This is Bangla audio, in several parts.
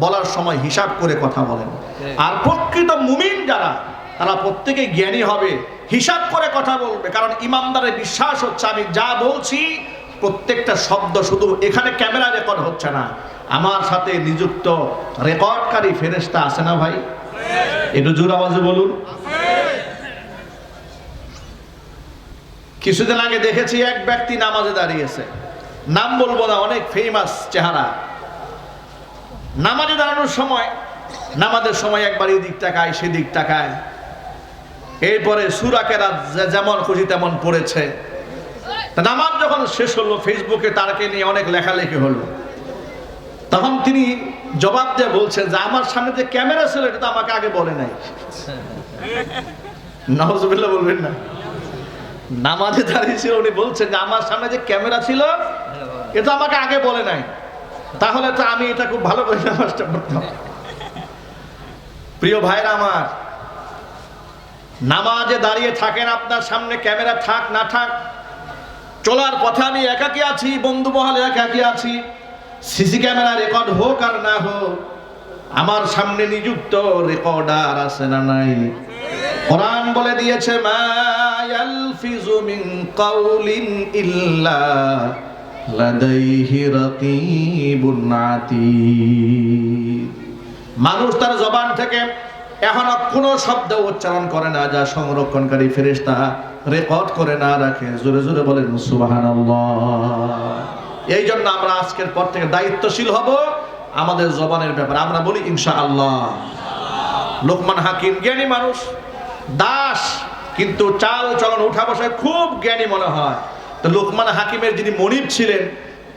বলার সময় হিসাব করে কথা বলেন। আর প্রকৃত মুমিন যারা, তারা প্রত্যেকে জ্ঞানী হবে, হিসাব করে কথা বলবে। কারণ ইমানদারের বিশ্বাস হচ্ছে, আমি যা বলছি, প্রত্যেকটা শব্দ শুধু এখানে ক্যামেরা রেকর্ড হচ্ছে না। আমার সাথে নিযুক্ত রেকর্ডকারী ফেরেস্তা আছে না ভাই? একটু জোর আওয়াজে বলুন। কিছুদিন আগে দেখেছি এক ব্যক্তি নামাজে দাঁড়িয়েছে। নাম বলব না, অনেক ফেমাস চেহারা। নামাজে দাঁড়ানোর সময়, নামাজের সময় একবার এই দিক টাকায় সেদিক টাকায় এরপরে সুরাকেরা যেমন খুশি তেমন পড়েছে। নামাজ যখন শেষ হলো, ফেসবুকে তারকে নিয়ে অনেক লেখালেখি হলো। তখন তিনি জবাব দিয়ে বলছেন যে, আমার সামনে যে ক্যামেরা ছিল, এটা তো আমাকে আগে বলে নাই। নজবিল্লা বলবেন না। নামাজে দাঁড়িয়েছিল উনি বলছেন যে, আমার সামনে যে ক্যামেরা ছিল, এটা আমাকে আগে বলে নাই। তাহলে তো আমি এটা খুব ভালো করে নামাজটা পড়তাম প্রিয় ভাইরা আমার, নামাজে দাঁড়িয়ে থাকেন আপনার সামনে, ক্যামেরা থাক, না থাক, চলার পথে আমি একাকি আছি, বন্ধু মহলে একাকি আছি, সিসি ক্যামেরা রেকর্ড হোক আর না হোক, আমার সামনে নিযুক্ত রেকর্ডার আছে না নাই? কোরআন বলে দিয়েছে, মা ইয়ালফিজু মিন কাউলিন ইল্লা মানুষ তার জবান থেকে এখনও কোনো শব্দ উচ্চারণ করে না, যা সংরক্ষণকারী ফেরেশতা রেকর্ড করে না রাখে। জোরে জোরে বলেন, সুবহানাল্লাহ। এই জন্য আমরা আজকের পর থেকে দায়িত্বশীল হব আমাদের জবানের ব্যাপারে। আমরা বলি, ইনশাআল্লাহ। লোকমান হাকিম জ্ঞানী মানুষ, দাস, কিন্তু চাল চলন উঠা বসায় খুব জ্ঞানী মনে হয়। তো লোকমান হাকিমের যিনি মনিব ছিলেন,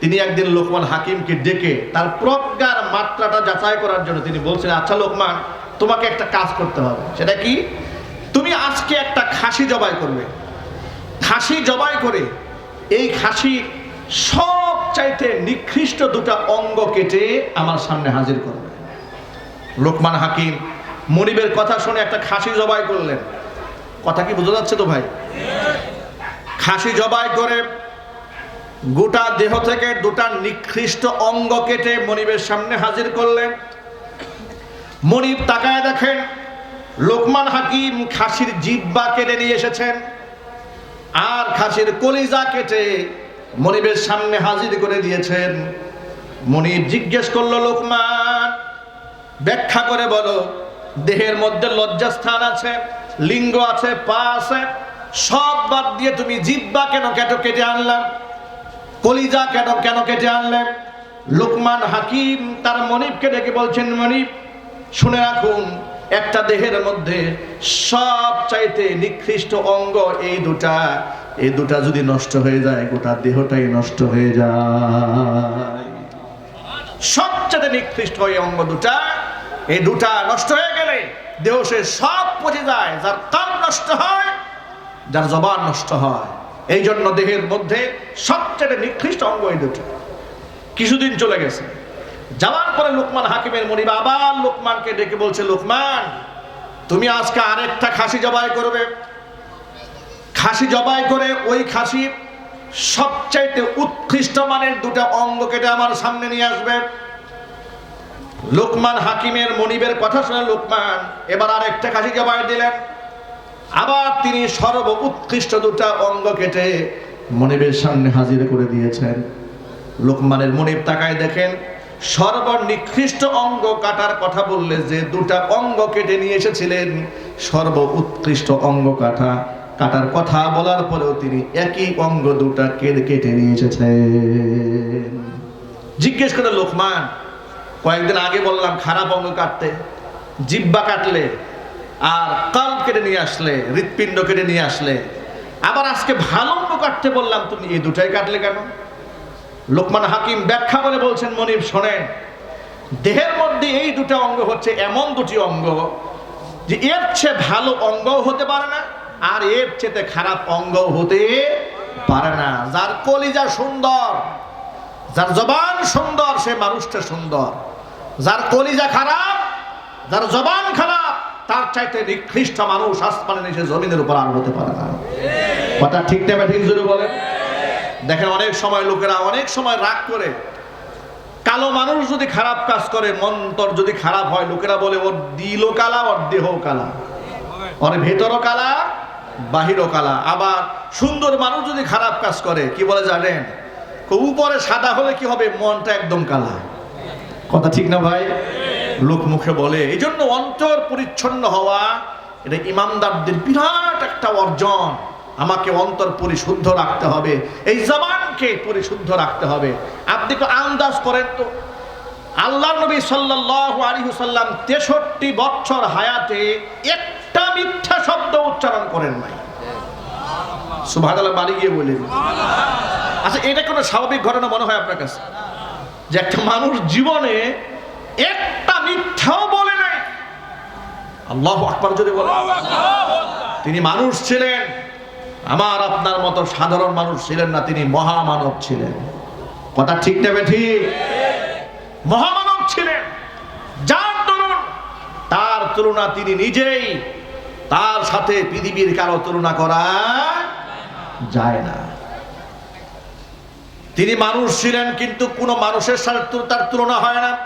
তিনি একদিন লোকমান হাকিমকে ডেকে তার প্রজ্ঞার মাত্রাটা যাচাই করার জন্য তিনি বলছেন আচ্ছা লোকমান, তোমাকে একটা কাজ করতে হবে। সেটা কি? তুমি আজকে একটা খাসি জবাই করবে। খাসি জবাই করে এই খাসি সব চাইতে নিকৃষ্ট দুটা অঙ্গ কেটে আমার সামনে হাজির করবে। লোকমান হাকিম মনিবের কথা শুনে একটা খাসি জবাই করলেন। কথা কি বোঝা যাচ্ছে তো ভাই? খাসি জবাই করে গোটা দেহ থেকে দুটা নিকৃষ্ট অঙ্গ কেটে মনিবের সামনে হাজির করলেন। মনিব তাকায় দেখেন লোকমান হাকিম খাসির জিব্বা কেটে নিয়ে এসেছেন আর খাসির কলিজা কেটে মনিবের সামনে হাজির করে দিয়েছেন। মনিব জিজ্ঞেস করল, লোকমান, ব্যাখ্যা করে বলো, দেহের মধ্যে লজ্জাস্থান আছে, লিঙ্গ আছে, পা আছে? সব বাদ দিয়ে তুমি জিব্বা কেন কেটে কেটে আনলাম কলিজা কেন কেন কেটে আনলেন লোকমান হাকিম তার মনিবকে ডেকে বলছেন, মনিব, শুনে রাখুন, একটা দেহের মধ্যে সব চাইতে নিকৃষ্ট অঙ্গ এই দুটা। এই দুটা যদি নষ্ট হয়ে যায়, গোটা দেহটাই নষ্ট হয়ে যায়। সবচেয়ে নিকৃষ্ট এই অঙ্গ দুটা, এই দুটা নষ্ট হয়ে গেলে দেহ সে সব পচে যায়, যার কান নষ্ট হয় যার জবান নষ্ট হয়। এই জন্য দেহের মধ্যে সবচেয়ে নিকৃষ্ট অঙ্গ এই দুটো। কিছুদিন চলে গেছে। যাওয়ার পরে লোকমান হাকিমের মনিবা আবার লোকমানকে ডেকে বলছে, লোকমান, তুমি আজকে আরেকটা খাসি জবাই করবে। খাসি জবাই করে ওই খাসি সবচাইতে উৎকৃষ্ট মানের দুটো অঙ্গ কেটে আমার সামনে নিয়ে আসবে। লোকমান হাকিমের মনিবের কথা শুনে লোকমান এবার আর একটা খাসি জবাই দিলেন। আবার তিনি সর্ব উৎকৃষ্ট দুটা অঙ্গ কেটে মনিবের সামনে হাজির করে দিয়েছেন। লোকমানের মনিব তাকায় দেখেন, সর্বনিকৃষ্ট অঙ্গ কাটার কথা বললে যে দুটা অঙ্গ কেটে নিয়ে এসেছিলেন, সর্ব উৎকৃষ্ট অঙ্গ কাটা, কাটার কথা বলার পরেও তিনি একই অঙ্গ দুটা কেটে কেটে নিয়ে এসেছেন। জিজ্ঞেস করে লোকমান, কয়েকদিন আগে বললাম, খারাপ অঙ্গ কাটতে জিব্বা কাটলে আর কাল কেটে নিয়ে আসলে, হৃৎপিণ্ড কেটে নিয়ে আসলে। আবার আজকে ভালো কাটতে বললাম, তুমি এই দুটাই কাটলে কেন? লোকমান হাকিম ব্যাখ্যা করে বলছেন, মনিব, শোনেন, দেহের মধ্যে এই দুটো অঙ্গ হচ্ছে এমন দুটি অঙ্গ যে এর চেয়ে ভালো অঙ্গ হতে পারে না, আর এর চেয়ে খারাপ অঙ্গ হতে পারে না। যার কলিজা সুন্দর, যার জবান সুন্দর, সে মানুষটা সুন্দর। যার কলিজা খারাপ, যার জবান খারাপ তার চাইতে নিকৃষ্ট মানুষ আসমানে নিচে জমিনের উপর আর হতে পারে না। কথা ঠিক নেবে ঠিক জোরে বলেন? দেখেন অনেক সময় লোকেরা অনেক সময় রাগ করে। কালো মানুষ যদি খারাপ কাজ করে মন্তর যদি খারাপ হয়, লোকেরা বলে, ওর দিলও কালা, ওর দেহ কালা। ওর ভেতরও কালা, বাহিরও কালা। আবার সুন্দর মানুষ যদি খারাপ কাজ করে, কি বলে জানেন? উপরে সাদা হলে কি হবে? মনটা একদম কালা। কথা ঠিক না ভাই? লোক মুখে বলে এই জন্য অন্তর পরিচ্ছন্ন হওয়া, এটা ইমানদারদের বিরাট একটা অর্জন। আমাকে অন্তর পরিশুদ্ধ রাখতে হবে, এই জবানকে পরিশুদ্ধ রাখতে হবে। আপনি তো আন্দাজ করেন তো। আল্লাহ নবী সাল্লাল্লাহু সাল্লাম 63 বছর হায়াতে একটা মিথ্যা শব্দ উচ্চারণ করেন নাই। সুবহানাল্লাহ, বাড়ি গিয়ে বলেন। আচ্ছা এটা কোনো স্বাভাবিক ঘটনা মনে হয় আপনার কাছে? যে একটা মানুষ জীবনে একটা মিথ্যাও বলে নাই। আল্লাহ আকবার যদি বলে। তিনি মানুষ ছিলেন আমার আপনার মতো সাধারণ মানুষ ছিলেন না তিনি মহামানব ছিলেন। কথা ঠিক নেবে ঠিক মহামানব ছিলেন। যার তরুণ তার তুলনা তিনি নিজেই তার সাথে পৃথিবীর কারও তুলনা করা যায় না। তিনি মানুষ ছিলেন কিন্তু কোনো মানুষের সাথে তার তুলনা হয় না।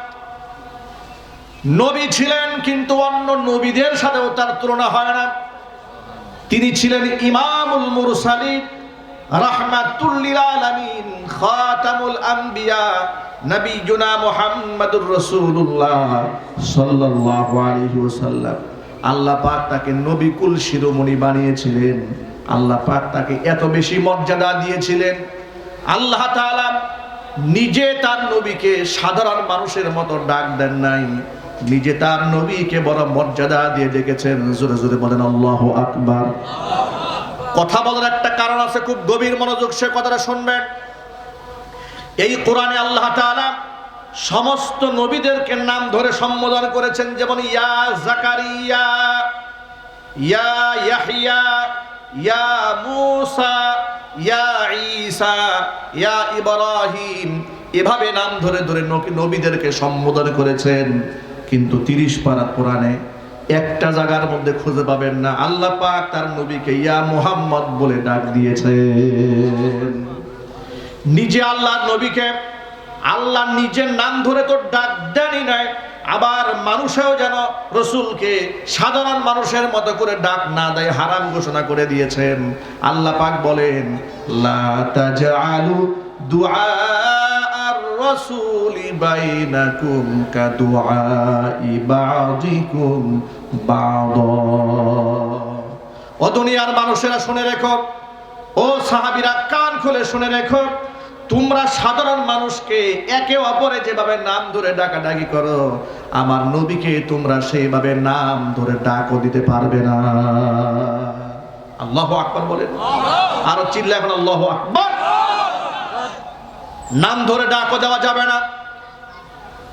নবী ছিলেন, কিন্তু অন্য নবীদের সাথেও তার তুলনা হয় না। তিনি ছিলেন ইমামুল মুরসালিন, রাহমাতুল্লিল আলামিন, খাতামুল আম্বিয়া নবীজুনা মুহাম্মাদুর রাসূলুল্লাহ সাল্লাল্লাহু আলাইহি ওয়াসাল্লাম। আল্লাহ পাক তাকে নবিকুল শিরোমণি বানিয়েছিলেন। আল্লাহ পাক তাকে এত বেশি মর্যাদা দিয়েছিলেন। আল্লাহ তাআলা নিজে তার নবীকে সাধারণ মানুষের মতো ডাক দেন নাই। নিজে তার নবীকে বড় মর্যাদা দিয়ে ডেকেছেন। জোরে জোরে বলেন, আল্লাহ আকবার। কথা বলার একটা কারণ আছে, খুব গভীর মনোযোগ সে কথাটা শুনবেন। এই কোরআনে আল্লাহ তাআলা সমস্ত নবীদেরকে নাম ধরে সম্বোধন করেছেন, যেমন, ইয়া জাকারিয়া, ইয়া ইয়াহইয়া ইয়া মূসা, ইয়া ঈসা, ইয়া ইব্রাহিম। এভাবে নাম ধরে ধরে নবী- নবীদেরকে সম্বোধন করেছেন। কিন্তু তিরিশ পারা কোরআনে একটা জায়গার মধ্যে খুঁজে পাবেন না। আল্লাহ পাক তার নবীকে ইয়া মুহাম্মদ বলে ডাক দিয়েছেন। নিজে আল্লাহর নবীকে আল্লাহ নিজের নাম ধরে তো ডাক দেনই নাই, আবার মানুষেও যেন রসুলকে সাধারণ মানুষের মতো করে ডাক না দেয়, হারাম ঘোষণা করে দিয়েছেন। আল্লাহ পাক বলেন, লা তাজআলু দুআ الرسول بينكم كدعاء بعضكم بعضا ও দুনিয়ার মানুষেরা শুনে রেখো ও সাহাবীরা কান খুলে শুনে রেখো তোমরা সাধারণ মানুষকে একে অপরে যেভাবে নাম ধরে ডাকাডাকি করো আমার নবীকে তোমরা সেইভাবে নাম ধরে ডাকও দিতে পারবে না আল্লাহ আকবার বলেন আরো চিল্লা এখন আল্লাহ আকবার নাম ধরে ডাকও দেওয়া যাবে না।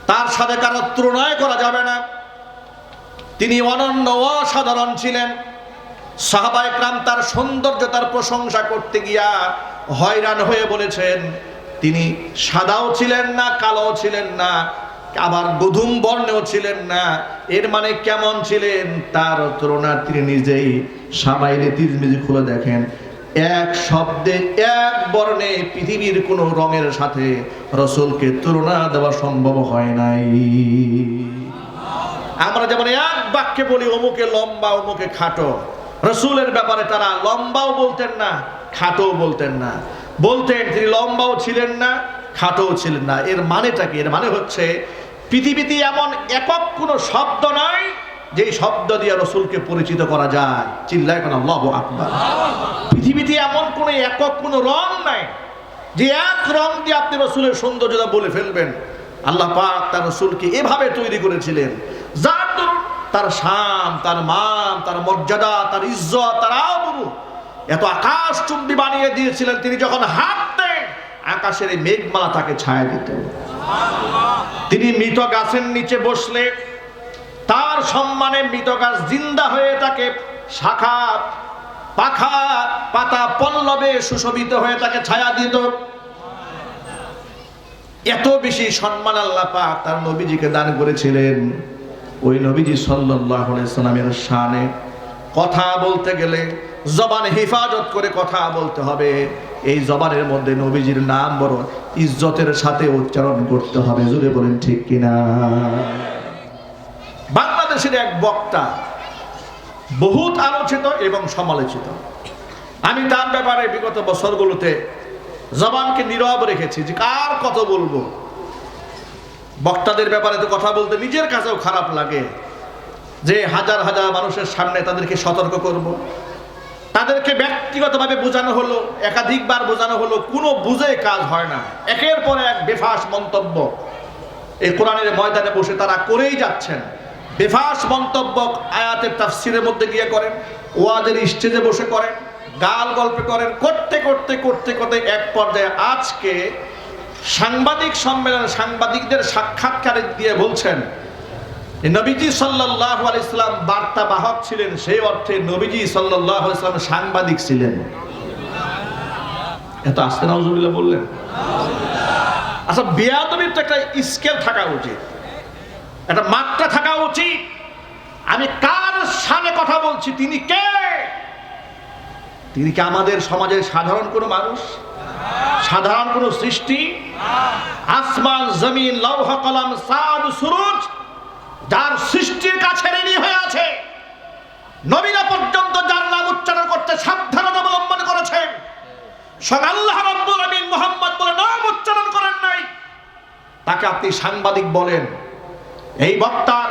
তার সাথে কারও তুলনায় করা যাবে না। তিনি অনন্য অসাধারণ ছিলেন। সাহাবা ক্রাম তার সৌন্দর্যতার প্রশংসা করতে গিয়া হয়রান হয়ে বলেছেন, তিনি সাদাও ছিলেন না কালো ছিলেন না, আবার গধুম বর্ণেও ছিলেন না। এর মানে কেমন ছিলেন? তার তুলনা তিনি নিজেই সামাইলে তিরমিজি খুলে দেখেন। এক শব্দে, এক বর্ণে পৃথিবীর কোনো রঙের সাথে রসুলকে তুলনা দেওয়া সম্ভব হয় নাই। আমরা যেমন এক বাক্যে বলি, অমুকে লম্বা, অমুকে খাটো। রসুলের ব্যাপারে তারা লম্বাও বলতেন না, খাটোও বলতেন না। বলতেন, তিনি লম্বাও ছিলেন না, খাটোও ছিলেন না। এর মানেটা কি? এর মানে হচ্ছে, পৃথিবীতে এমন একক কোনো শব্দ নাই যেই শব্দ দিয়ে রসুলকে পরিচিত করা যায়, চিল্লায় কোন, আল্লাহ আকবার। পৃথিবীতে এমন কোনো একক, কোনো রং নাই। যে এক রং দিয়ে আপনি রসুলের সৌন্দর্যতা বলে ফেলবেন, আল্লাহ পাক তার রসুলকে এভাবে তৈরি করেছিলেন। যার দরুন তার শান, তার মান, তার মর্যাদা, তার ইজ্জত, তার আবরু এত আকাশ চুম্বি বানিয়ে দিয়েছিলেন, তিনি যখন হাঁটতেন, আকাশের এই মেঘমালা তাকে ছায়া দিত তিনি মৃত গাছের নিচে বসলে তার সম্মানে মৃত গাছ জিন্দা হয়ে তাকে শাখা, পাখা, পাতা পল্লবে সুশোভিত হয়ে তাকে ছায়া দিত। এত বেশি সম্মান আল্লাহ পাক তার নবীজিকে দান করেছিলেন। ওই নবীজি সাল্লামের শানে কথা বলতে গেলে জবান হেফাজত করে কথা বলতে হবে। এই জবানের মধ্যে নবীজির নাম বড় ইজ্জতের সাথে উচ্চারণ করতে হবে। জুড়ে বলেন ঠিক কিনা? বাংলাদেশের এক বক্তা বহুত আলোচিত এবং সমালোচিত। আমি তার ব্যাপারে বিগত বছরগুলোতে জবানকে নীরব রেখেছি যে কার কত বলব। বক্তাদের ব্যাপারে তো কথা বলতে নিজের কাছেও খারাপ লাগে যে হাজার হাজার মানুষের সামনে তাদেরকে সতর্ক করব। তাদেরকে ব্যক্তিগতভাবে বোঝানো হলো, একাধিকবার বোঝানো হলো, কোনো বুঝে কাজ হয় না। একের পর এক বেফাস মন্তব্য। এই কোরআনের ময়দানে বসে তারা করেই যাচ্ছেন। বেফাস মন্তব্য আয়াতের তাফসিরের মধ্যে গিয়ে করেন, ওয়াজের স্টেজে বসে করেন, গাল গল্পে করেন, করতে করতে করতে করতে এক পর্যায়ে আজকে সাংবাদিক সম্মেলন সাংবাদিকদের সাক্ষাৎকারে দিয়ে বলছেন নবীজি সাল্লাহ ইসলাম বার্তা বাহক ছিলেন, সেই অর্থে নবীজি সাল্লাহ ইসলাম সাংবাদিক ছিলেন। এত আস্তে নজরুল্লাহ বললেন। আচ্ছা বেয়াদবির তো একটা স্কেল থাকা উচিত। একটা মাত্রা থাকা উচিত। আমি কার সামনে কথা বলছি? তিনি কে? তিনি কি আমাদের সমাজের সাধারণ কোনো মানুষ? সাধারণ কোনো সৃষ্টি? আসমান, জমিন, লৌহ, কলম সাদ সুরুজ, যার সৃষ্টির কাছে ঋণী হয়ে আছে। নবীনা পর্যন্ত যার নাম উচ্চারণ করতে সাবধানতা অবলম্বন করেছেন। স্বয়ং আল্লাহ রাব্বুল আমিন মুহাম্মদ বলে নাম উচ্চারণ করেন নাই। তাকে আপনি সাংবাদিক বলেন। এই বক্তার